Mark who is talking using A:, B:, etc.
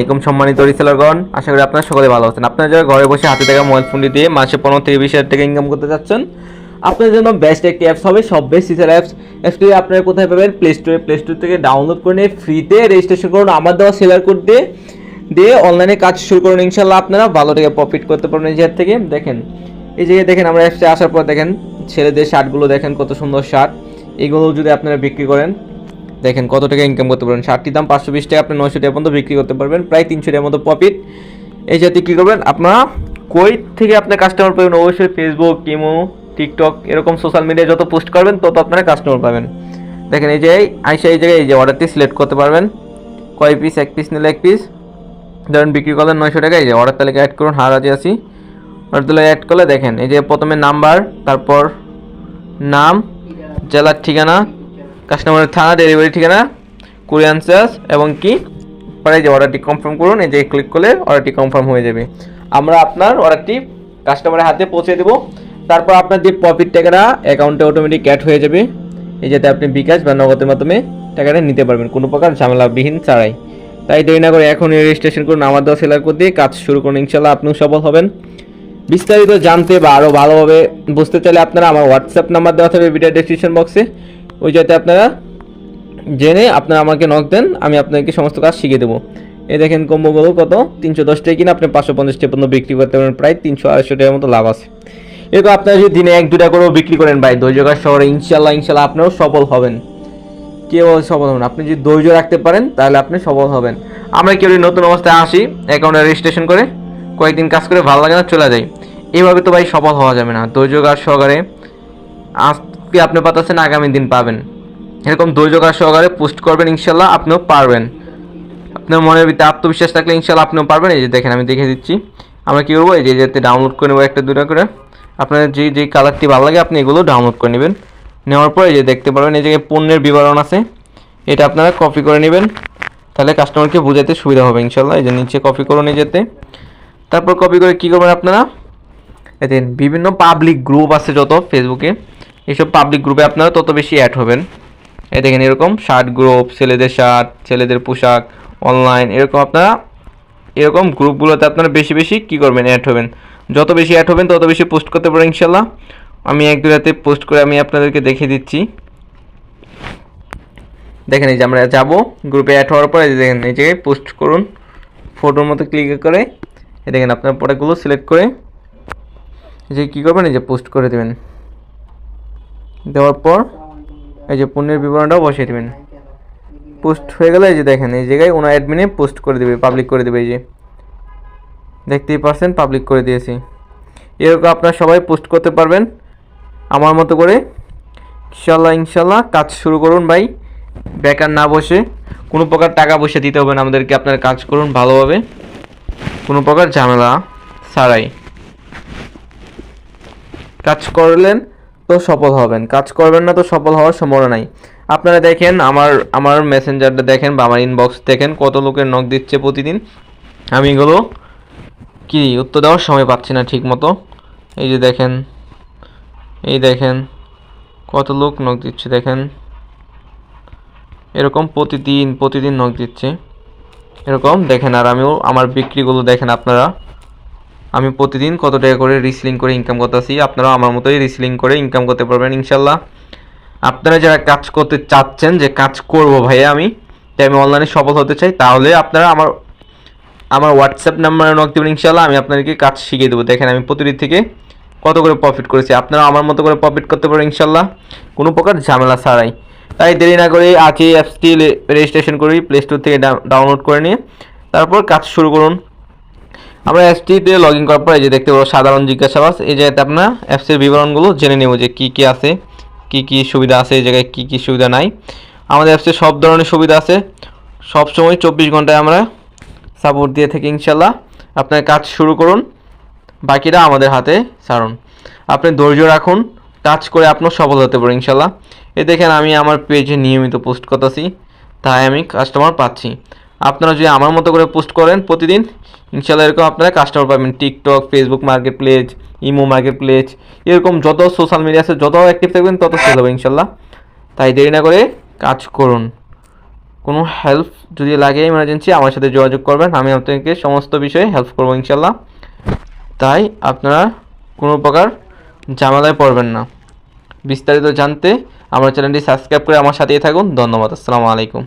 A: এরকম সম্মানিত রিসেলারগণ আশা করি আপনারা সকলে ভালো আছেন। আপনারা যারা ঘরে বসে হাতে থাকা মোবাইল ফোনটি দিয়ে মাসে পনেরো থেকে হাজার টাকা ইনকাম করতে চাচ্ছেন আপনার জন্য বেস্ট একটি অ্যাপস হবে সব বেস্ট সিসার অ্যাপস অ্যাপসটি আপনারা কোথায় পাবেন? প্লে স্টোরে প্লে স্টোর থেকে ডাউনলোড করে নিয়ে ফ্রিতে রেজিস্ট্রেশন করুন, আমার দেওয়া সেলার কোড দিয়ে। দিয়ে অনলাইনে কাজ শুরু করুন। ইনশাল্লাহ আপনারা ভালো টাকা প্রফিট করতে পারবেন জায়গা থেকে। দেখেন, এই জায়গায় দেখেন আমরা অ্যাপসে আসার পর দেখেন, ছেলেদের শার্টগুলো দেখেন কত সুন্দর শার্ট এগুলো যদি আপনারা বিক্রি করেন দেখেন কত টাকা ইনকাম করতে পারবেন। শার্টটির দাম পাঁচশো বিশ টাকা, আপনি নয়শো টাকা পর্যন্ত বিক্রি করতে পারবেন। প্রায় তিনশো টাকার মতো প্রফিট এই জাতি কী করবেন? আপনারা কই থেকে আপনার কাস্টমার পাবেন? অবশ্যই ফেসবুক কিমো টিকটক এরকম সোশ্যাল মিডিয়ায় যত পোস্ট করবেন, তত আপনারা কাস্টমার পাবেন। দেখেন এই যে আইসা এই জায়গায় এই যে অর্ডারটি সিলেক্ট করতে পারবেন। কয় পিস এক পিস নিলে এক পিস ধরেন বিক্রি করলেন নয়শো টাকা, এই যে অর্ডার তালিকা অ্যাড করুন, হার রাজি আসি অর্ডার তালিকা অ্যাড করলে দেখেন, এই যে প্রথমে নাম্বার তারপর নাম, জেলার ঠিকানা কাস্টমারের থানা ডেলিভারি ঠিকানা কুরিয়ান চার্জ এবং কি? পরে এই যে অর্ডারটি কনফার্ম করুন, এই যে ক্লিক করলে অর্ডারটি কনফার্ম হয়ে যাবে। আমরা আপনার অর্ডারটি কাস্টমারের হাতে পৌঁছে দেবো। তারপর আপনার যে প্রফিট টাকাটা অ্যাকাউন্টে অটোমেটিক অ্যাড হয়ে যাবে। এই যাতে আপনি বিকাশ বা নগদের মাধ্যমে টাকাটা নিতে পারবেন। কোনো প্রকার ঝামেলাবিহীন ছাড়াই। তাই দেরি না করে এখনই রেজিস্ট্রেশন করুন, আমার দেওয়া সেলার কোড দিয়ে কাজ শুরু করুন ইনশাল্লাহ আপনিও সফল হবেন। বিস্তারিত জানতে বা আরও ভালোভাবে বুঝতে চাইলে আপনারা আমার হোয়াটসঅ্যাপ নাম্বার দেওয়া থাকবে ভিডিও ডেসক্রিপশন বক্সে ওই যাতে আপনারা জেনে আপনারা আমাকে নক দেন, আমি আপনাকে সমস্ত কাজ শিখিয়ে দেবো। এ দেখেন কম্বোগুলো কত? তিনশো দশ টাকা কিনা, আপনি পাঁচশো পঞ্চাশ টাকা পর্যন্ত বিক্রি করতে পারেন, প্রায় তিনশো আড়াইশো টাকার মতো লাভ আছে। এরকম আপনারা যদি দিনে এক দুটা করেও বিক্রি করেন ভাই ধৈর্যকার শহরে ইনশাল্লাহ ইনশাল্লাহ আপনারাও সফল হবেন। কেউ সফল হবেন আপনি যদি ধৈর্য রাখতে পারেন, তাহলে আপনি সফল হবেন। আমরা কেউ নতুন অবস্থায় আসি অ্যাকাউন্টে রেজিস্ট্রেশন করে কয়েকদিন কাজ করে ভালো লাগে না, চলে যাই। এইভাবে তো ভাই সফল হওয়া যাবে না। ধৈর্যকার সহকারে আজকে আপনি পাতাছেন আগামী দিন পাবেন। এরকম ধৈর্যকার সহকারে পোস্ট করবেন, ইনশাল্লাহ আপনিও পারবেন। আপনার মনের ভিতরে আত্মবিশ্বাস থাকলে ইনশাল্লাহ আপনিও পারবেন। এই যে দেখেন, আমি দেখে দিচ্ছি। আমরা কী করব? এই যে যাতে ডাউনলোড করে নেব একটা দুটা করে। আপনার যে যে কালারটি ভালো লাগে, আপনি এগুলো ডাউনলোড করে নেবেন। নেওয়ার পর এই যে দেখতে পারবেন, এই জায়গায় পণ্যের বিবরণ আছে। এটা আপনারা কপি করে নেবেন। তাহলে কাস্টমারকে বোঝাতে সুবিধা হবে, ইনশাল্লাহ। এই যে নিচে কপি করে নিয়ে যেতে। তারপর কপি করে কী করবেন আপনারা? এতে বিভিন্ন পাবলিক গ্রুপ আছে যত ফেসবুকে এইসব পাবলিক গ্রুপে আপনারা তত বেশি অ্যাড হবেন। এই দেখেন এরকম শার্ট গ্রুপ ছেলেদের শার্ট ছেলেদের পোশাক অনলাইন এরকম আপনারা, এরকম গ্রুপগুলোতে আপনারা বেশি বেশি কী করবেন অ্যাড হবেন। যত বেশি অ্যাড হবেন, তত বেশি পোস্ট করতে পারেন ইনশাল্লাহ আমি এক দুরাতে পোস্ট করে আমি আপনাদেরকে দেখিয়ে দিচ্ছি। দেখেন এই যে আমরা যাব গ্রুপে অ্যাড হওয়ার পরে দেখেন এই জায়গায় পোস্ট করুন। ফটোর মতো ক্লিক করে দেখেন আপনার প্রোডাক্টগুলো সিলেক্ট করে যে কী করবেন, এই যে পোস্ট করে দেবেন। দেওয়ার পর এই যে পণ্যের বিবরণটাও বসিয়ে দেবেন। পোস্ট হয়ে গেলে এই যে দেখেন, এই জায়গায় ওনার অ্যাডমিনে পোস্ট করে দেবে পাবলিক করে দেবে এই যে। দেখতেই পারছেন পাবলিক করে দিয়েছি। এরকম আপনারা সবাই পোস্ট করতে পারবেন। আমার মতো করে। ইনশাল্লাহ ইনশাল্লাহ কাজ শুরু করুন ভাই। বেকার না বসে। কোনো প্রকার টাকা পয়সা দিতে হবে না আমাদেরকে, আপনার কাজ করুন ভালোভাবে। কোনো প্রকার ঝামেলা ছাড়াই। কাজ করলেন তো সফল হবেন। কাজ করবেন না তো সফল হওয়ার সম্ভাবনা নাই। আপনারা দেখেন, আমার আমার মেসেঞ্জারটা দেখেন বা আমার ইনবক্স দেখেন, কত লোকের নক দিচ্ছে প্রতিদিন। আমি এগুলো কি উত্তর দেওয়ার সময় পাচ্ছি না ঠিক মতো এই যে দেখেন, এই দেখেন, কত লোক নখ দিচ্ছে দেখেন। এরকম প্রতিদিন প্রতিদিন নখ দিচ্ছে। এরকম দেখেন, আর আমিও, আমার বিক্রিগুলো দেখেন আপনারা। আমি প্রতিদিন কত টাকা করে রিসলিং করে ইনকাম করতেছি? আপনারাও আমার মতোই রিসলিং করে ইনকাম করতে পারবেন ইনশাল্লাহ আপনারা যারা কাজ করতে চাচ্ছেন, যে কাজ করব ভাইয়া আমি তাই আমি অনলাইনে সফল হতে চাই, তাহলে আপনারা আমার আমার হোয়াটসঅ্যাপ নাম্বারে নক দেবেন ইনশাল্লাহ আমি আপনাদেরকে কাজ শিখিয়ে দেবো। দেখেন, আমি প্রতিদিন থেকে কত করে প্রফিট করেছি। আপনারা আমার মতো করে প্রফিট করতে পারেন ইনশাল্লাহ কোনো প্রকার ঝামেলা ছাড়াই। তাই দেরি না করে আজকে অ্যাপসটি রেজিস্ট্রেশন করি প্লে স্টোর থেকে ডাউনলোড করে নিয়ে, তারপর কাজ শুরু করুন। আমরা অ্যাপসটিতে লগ ইন করার পর এই যে দেখতে পাবো সাধারণ জিজ্ঞাসাবাদ, এই জায়গাতে আপনার অ্যাপসের বিবরণগুলো জেনে নেব যে কী কী আছে, কী কী সুবিধা আছে, এই জায়গায় কী কী সুবিধা নাই। আমাদের অ্যাপসে সব ধরনের সুবিধা আছে। সব সময় চব্বিশ ঘন্টায় আমরা সাপোর্ট দিয়ে থাকি ইনশাল্লাহ আপনার কাজ শুরু করুন, বাকিরা আমাদের হাতে ছাড়ুন। আপনি ধৈর্য রাখুন কাজ করে আপনার সফল হতে পারেন ইনশাল্লাহ এ দেখেন আমি আমার পেজে নিয়মিত পোস্ট করতেছি, তাই আমি কাস্টমার পাচ্ছি। আপনারা যদি আমার মতো করে পোস্ট করেন প্রতিদিন ইনশাল্লাহ এরকম আপনারা কাস্টমার পাবেন। TikTok Facebook market place Imo market place এরকম যত সোশ্যাল মিডিয়া আছে, যত অ্যাক্টিভ থাকবেন, তত সেল হবে ইনশাল্লাহ তাই দেরি না করে কাজ করুন। কোনো হেল্প যদি লাগে ইমার্জেন্সি আমার সাথে যোগাযোগ করবেন। আমি আপনাকে সমস্ত বিষয়ে হেল্প করব ইনশাল্লাহ তাই আপনারা কোনো প্রকার জামালায় পড়বেন না। বিস্তারিত জানতে আমার চ্যানেলটি সাবস্ক্রাইব করে আমার সাথেই থাকুন। ধন্যবাদ। আসসালামু আলাইকুম।